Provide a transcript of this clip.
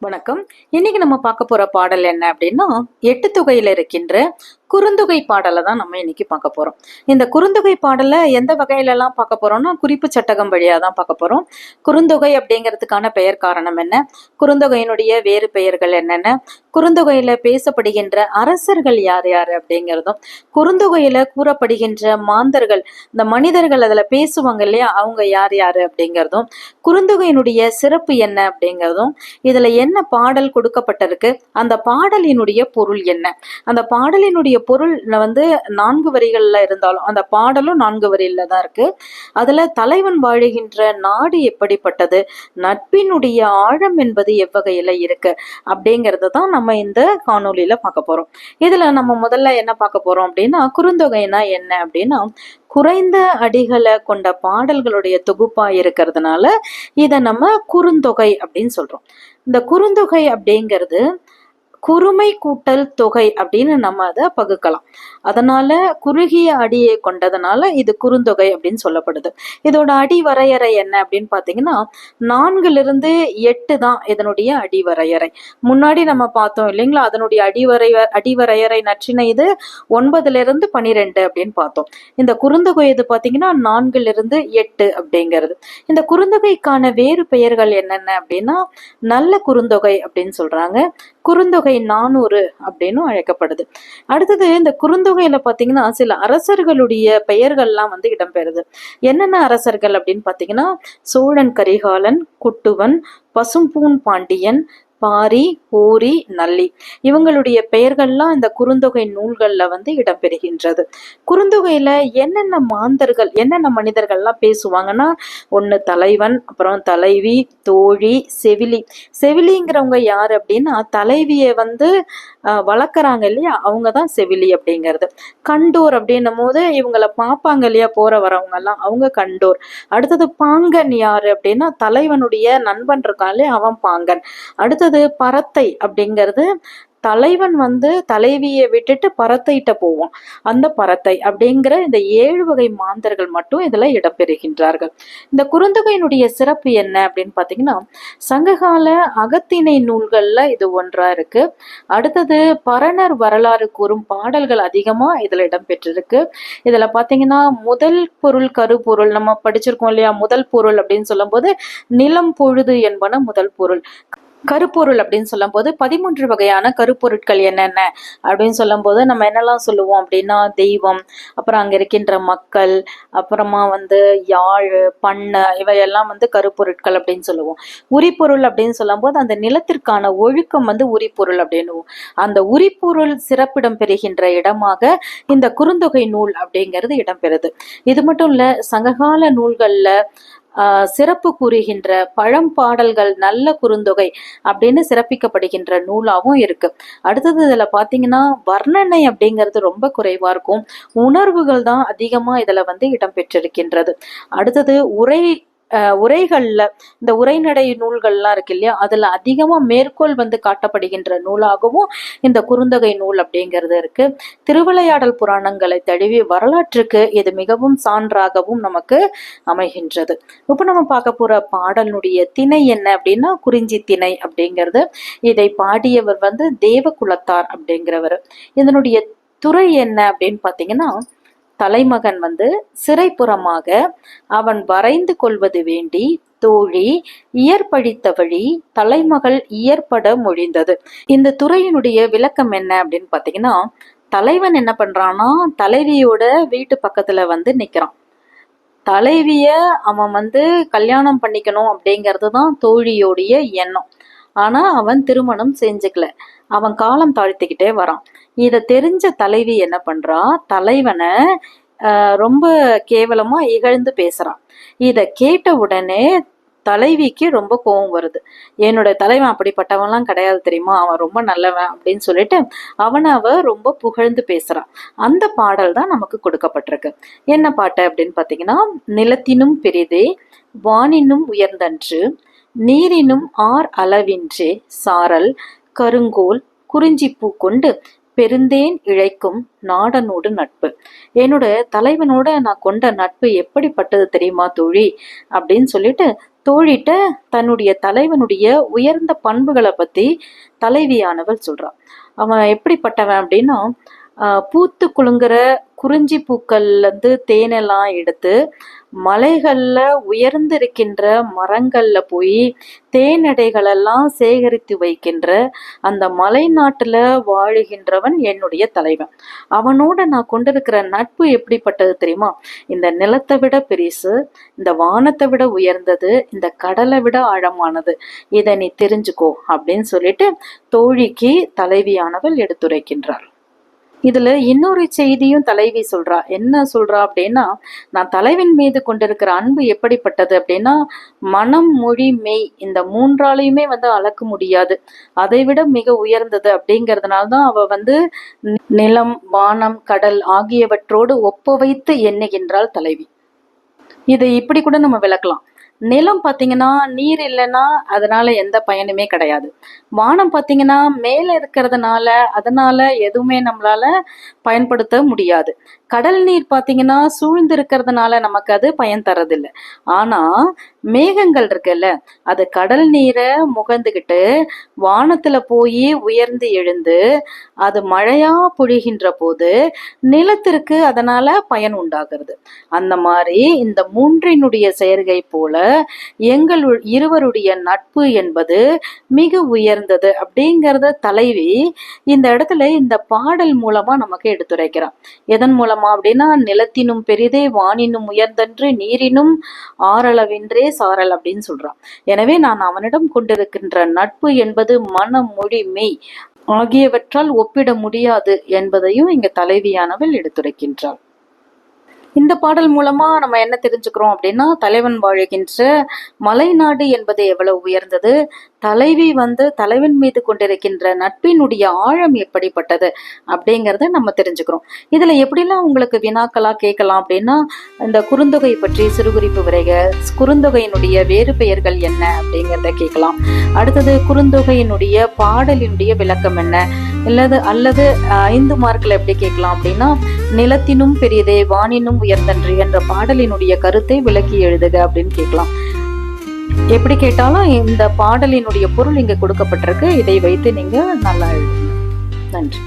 வணக்கம். இன்னைக்கு நம்ம பார்க்க போற பாடல் என்ன அப்படின்னா எட்டு தொகையில இருக்கின்ற குறுந்தொகை பாடலை தான் நம்ம இன்னைக்கு பார்க்க போகிறோம் இந்த குறுந்தொகை பாடலை எந்த வகையில எல்லாம் பார்க்க போறோம்னா குறிப்பு சட்டகம் வழியா தான் பார்க்க போகிறோம் குறுந்தொகை அப்படிங்கிறதுக்கான பெயர் காரணம் என்ன? குறுந்தொகையினுடைய வேறு பெயர்கள் என்னென்ன? குறுந்தொகையில் பேசப்படுகின்ற அரசர்கள் யார் யார் அப்படிங்கிறதும் குறுந்தொகையில் கூறப்படுகின்ற மாந்தர்கள் இந்த மனிதர்கள் அதுல பேசுவாங்க இல்லையா? அவங்க யார் யாரு அப்படிங்கிறதும் குறுந்தொகையினுடைய சிறப்பு என்ன அப்படிங்கிறதும் இதுல என்ன பாடல் கொடுக்கப்பட்டிருக்கு? அந்த பாடலினுடைய பொருள் என்ன? அந்த பாடலினுடைய பொருள் வந்து நான்கு வரிகள்ல இருந்தாலும் அந்த பாடலும் நான்கு வரியில் தான் இருக்கு. அதுல தலைவன் வாழுகின்ற நாடு எப்படிப்பட்டது? நட்பினுடைய ஆழம் என்பது எவ்வகையில இருக்கு? அப்படிங்கிறது தான் நம்ம இந்த காணொலியில் பார்க்க போறோம். இதுல நம்ம முதல்ல என்ன பார்க்க போறோம் அப்படின்னா குறுந்தொகைனா என்ன அப்படின்னா குறைந்த அடிகளை கொண்ட பாடல்களுடைய தொகுப்பா இருக்கிறதுனால இதை நம்ம குறுந்தொகை அப்படின்னு சொல்றோம். இந்த குறுந்தொகை அப்படிங்கிறது குறுமை கூட்டல் தொகை அப்படின்னு நம்ம அதை பகுக்கலாம். அதனால குறுகிய அடியை கொண்டதுனால இது குறுந்தொகை அப்படின்னு சொல்லப்படுது. இதோட அடி வரையறை என்ன அப்படின்னு பார்த்தீங்கன்னா நான்கிலிருந்து எட்டு தான் இதனுடைய அடி வரையறை. முன்னாடி நம்ம பார்த்தோம் இல்லைங்களா அதனுடைய அடிவரை அடிவரையறை நற்றினை இது ஒன்பதுல இருந்து பனிரெண்டு அப்படின்னு பார்த்தோம். இந்த குறுந்தொகை இது பார்த்தீங்கன்னா நான்குல இருந்து எட்டு அப்படிங்கிறது. இந்த குறுந்தொகைக்கான வேறு பெயர்கள் என்னென்ன அப்படின்னா நல்ல குறுந்தொகை அப்படின்னு சொல்றாங்க. குறுந்தொகை நானூறு அப்படின்னு அழைக்கப்படுது. அடுத்தது இந்த குறுந்தொகையில பாத்தீங்கன்னா சில அரசர்களுடைய பெயர்கள்லாம் வந்து இடம்பெறுது. என்னென்ன அரசர்கள் அப்படின்னு பாத்தீங்கன்னா சோழன் கரிகாலன் குட்டுவன் பசும்பூன் பாண்டியன் பாரி பூரி நல்லி. இவங்களுடைய பெயர்கள்லாம் இந்த குறுந்தொகை நூல்களில் வந்து இடம்பெறுகின்றது. குறுந்தொகையில் என்னென்ன மாந்தர்கள் என்னென்ன மனிதர்கள்லாம் பேசுவாங்கன்னா ஒன்று தலைவன் அப்புறம் தலைவி தோழி செவிலி. செவிலிங்கிறவங்க யார் அப்படின்னா தலைவியை வந்து வளர்க்குறாங்க இல்லையா? அவங்க தான் செவிலி அப்படிங்கிறது. கண்டோர் அப்படின்னும் போது இவங்களை பார்ப்பாங்க இல்லையா? போகிற வரவங்கெல்லாம். அவங்க கண்டோர். அடுத்தது பாங்கன் யார் அப்படின்னா தலைவனுடைய நண்பன் இருக்கான் இல்லையா? அவன் பாங்கன். அடுத்தது பரத்தை அப்படிங்கிறது தலைவன் வந்து தலைவியை விட்டுட்டு பரத்தைட்ட போவோம். அந்த பரத்தை அப்படிங்கிற இந்த ஏழு வகை மாந்தர்கள் மட்டும் இதுல இடம்பெறுகின்றார்கள். இந்த குறுந்தொகையினுடைய சிறப்பு என்ன அப்படின்னு பார்த்தீங்கன்னா சங்ககால அகத்திணை நூல்கள்ல இது ஒன்றா இருக்கு. அடுத்தது பரணர் வரலாறு கூறும் பாடல்கள் அதிகமா இதில் இடம்பெற்றிருக்கு. இதுல பார்த்தீங்கன்னா முதல் பொருள் கருப்பொருள் நம்ம படிச்சிருக்கோம் இல்லையா? முதல் பொருள் அப்படின்னு சொல்லும்போது நிலம் பொழுது என்பன முதல் பொருள். கருப்பொருள் அப்படின்னு சொல்லும்போது பதிமூன்று வகையான கருப்பொருட்கள் என்னென்ன அப்படின்னு சொல்லும்போது நம்ம என்னெல்லாம் சொல்லுவோம் அப்படின்னா தெய்வம் அப்புறம் அங்க இருக்கின்ற மக்கள் அப்புறமா வந்து யாழ் பண்ணை இவையெல்லாம் வந்து கருப்பொருட்கள் அப்படின்னு சொல்லுவோம். உரிப்பொருள் அப்படின்னு சொல்லும்போது அந்த நிலத்திற்கான ஒழுக்கம் வந்து உரிப்பொருள் அப்படின்னுவோம். அந்த உரிப்பொருள் சிறப்பிடம் பெறுகின்ற இடமாக இந்த குறுந்தொகை நூல் அப்படிங்கிறது இடம்பெறுது. இது மட்டும் இல்ல சங்ககால நூல்கள்ல சிறப்பு கூறுகின்ற பழம்பாடல்கள் நல்ல குறுந்தொகை அப்படின்னு சிறப்பிக்கப்படுகின்ற நூலாகவும் இருக்கு. அடுத்தது இதுல பார்த்தீங்கன்னா வர்ணனை அப்படிங்கிறது ரொம்ப குறைவா இருக்கும். உணர்வுகள் தான் அதிகமா இதுல வந்து இடம்பெற்றிருக்கின்றது அடுத்தது உரை உரைகளில் இந்த உரைநடை நூல்கள்லாம் இருக்கு இல்லையா? அதில் அதிகமாக மேற்கோள் வந்து காட்டப்படுகின்ற நூலாகவும் இந்த குறுந்தகை நூல் அப்படிங்கிறது இருக்கு. திருவிளையாடல் புராணங்களை தழுவி வரலாற்றுக்கு இது மிகவும் சான்றாகவும் நமக்கு அமைகின்றது. இப்போ நம்ம பார்க்க போகிற பாடலுடைய திணை என்ன அப்படின்னா குறிஞ்சி திணை அப்படிங்கிறது. இதை பாடியவர் வந்து தேவகுலத்தார் அப்படிங்கிறவர். இதனுடைய துறை என்ன அப்படின்னு பார்த்தீங்கன்னா தலைமகன் வந்து சிறைப்புறமாக அவன் வரைந்து கொள்வது வேண்டி தோழி இயற்பழித்த வழி தலைமகள் இயற்பட மொழிந்தது. இந்த துறையினுடைய விளக்கம் என்ன அப்படின்னு பார்த்தீங்கன்னா தலைவன் என்ன பண்றான்னா தலைவியோட வீட்டு பக்கத்துல வந்து நிக்கிறான். தலைவிய அவன் வந்து கல்யாணம் பண்ணிக்கணும் அப்படிங்கிறது தான் தோழியோடைய எண்ணம். ஆனா அவன் திருமணம் செஞ்சுக்கல. அவன் காலம் தாழ்த்திக்கிட்டே வரான். இதை தெரிஞ்ச தலைவி என்ன பண்றா? தலைவனை ரொம்ப கேவலமா இகழ்ந்து பேசுறான். இதை கேட்ட உடனே தலைவிக்கு ரொம்ப கோவம் வருது. என்னோட தலைவன் அப்படிப்பட்டவன்லாம் கிடையாது தெரியுமா? அவன் ரொம்ப நல்லவன் அப்படின்னு சொல்லிட்டு அவனை அவ ரொம்ப புகழ்ந்து பேசுறான். அந்த பாடல் தான் நமக்கு கொடுக்கப்பட்டிருக்கு. என்ன பாட்டு அப்படின்னு பார்த்தீங்கன்னா நிலத்தினும் பெரிதே வானினும் உயர்ந்தன்று நீரினும் ஆர் அளவின்றே சாரல் கருங்கோல் குறிஞ்சிப்பூ கொண்டு பெருந்தேன் இழைக்கும் நாடனோடு நட்பு. என்னோட தலைவனோட நான் கொண்ட நட்பு எப்படிப்பட்டது தெரியுமா தோழி? அப்படின்னு சொல்லிட்டு தோழிட்ட தன்னுடைய தலைவனுடைய உயர்ந்த பண்புகளை பத்தி தலைவியானவள் சொல்றான் அவன் எப்படிப்பட்டவன் அப்படின்னா பூத்து குலுங்குற குறிஞ்சி பூக்கள்லேருந்து தேனெல்லாம் எடுத்து மலைகளில் உயர்ந்து இருக்கின்ற போய் தேனடைகளெல்லாம் சேகரித்து வைக்கின்ற அந்த மலை நாட்டில் வாழுகின்றவன் என்னுடைய தலைவன். அவனோட நான் கொண்டிருக்கிற நட்பு எப்படிப்பட்டது தெரியுமா? இந்த நிலத்தை விட பெரிசு இந்த வானத்தை விட உயர்ந்தது இந்த கடலை விட ஆழமானது. இதை நீ தெரிஞ்சுக்கோ அப்படின்னு சொல்லிட்டு தோழிக்கு தலைவியானவள் எடுத்துரைக்கின்றாள். இதுல இன்னொரு செய்தியும் தலைவி சொல்றா. என்ன சொல்றா அப்படின்னா நான் தலைவின் மீது கொண்டிருக்கிற அன்பு எப்படிப்பட்டது அப்படின்னா மனம் மொழி மெய் இந்த மூன்றாலையுமே வந்து அளக்க முடியாது. அதை விட மிக உயர்ந்தது அப்படிங்கிறதுனால தான் அவ வந்து நிலம் வானம் கடல் ஆகியவற்றோடு ஒப்ப வைத்து எண்ணுகின்றாள் தலைவி. இதை இப்படி கூட நம்ம விளக்கலாம். நிலம் பார்த்தீங்கன்னா நீர் இல்லைன்னா அதனால எந்த பயனுமே கிடையாது. வானம் பார்த்தீங்கன்னா மேலே இருக்கிறதுனால அதனால எதுவுமே நம்மளால பயன்படுத்த முடியாது. கடல் நீர் பார்த்தீங்கன்னா சூழ்ந்திருக்கிறதுனால நமக்கு அது பயன் தரதில்லை. ஆனால் மேகங்கள் இருக்குல்ல அது கடல் நீரை முகந்துக்கிட்டு வானத்தில் போய் உயர்ந்து எழுந்து அது மழையாக பொழிகின்ற போது நிலத்திற்கு அதனால் பயன் உண்டாகிறது. அந்த மாதிரி இந்த மூன்றினுடைய செயற்கை போல எங்கள் இருவருடைய நட்பு என்பது மிக உயர்ந்தது அப்படிங்கிறத தலைவி இந்த இடத்துல இந்த பாடல் மூலமாக நமக்கு எடுத்துரைக்கிறான் எதன் மூலமா அப்படின்னா நிலத்தினும் பெரிதே வானினும் உயர்ந்தன்று நீரினும் ஆறளவின்றே சாரல் அப்படின்னு சொல்றான். எனவே நான் அவனிடம் கொண்டிருக்கின்ற நட்பு என்பது மனம் மொழி மெய் ஆகியவற்றால் ஒப்பிட முடியாது என்பதையும் இங்க தலைவியானவள் எடுத்துரைக்கின்றாள். இந்த பாடல் மூலமா நம்ம என்ன தெரிஞ்சுக்கிறோம் அப்படின்னா தலைவன் வாழ்கின்ற மலைநாடு என்பது எவ்வளவு உயர்ந்தது? தலைவி வந்து தலைவன் மீது கொண்டிருக்கின்ற நட்பினுடைய ஆழம் எப்படிப்பட்டது அப்படிங்கிறத நம்ம தெரிஞ்சுக்கிறோம். இதுல எப்படிலாம் உங்களுக்கு வினாக்களா கேட்கலாம் அப்படின்னா இந்த குறுந்தொகை பற்றி சிறுகுறிப்பு வரைக குறுந்தொகையினுடைய வேறு பெயர்கள் என்ன அப்படிங்கிறத கேட்கலாம். அடுத்தது குறுந்தொகையினுடைய பாடலினுடைய விளக்கம் என்ன? இல்லது அல்லது ஐந்து மார்க்கில் எப்படி கேட்கலாம் அப்படின்னா நிலத்தினும் பெரியதே வானினும் உயர்ந்தன்று என்ற பாடலினுடைய கருத்தை விளக்கி எழுதுக அப்படின்னு கேட்கலாம். எப்படி கேட்டாலும் இந்த பாடலினுடைய பொருள் இங்க கொடுக்கப்பட்டிருக்கு. இதை வைத்து நீங்க நல்லா எழுதுங்க. நன்றி.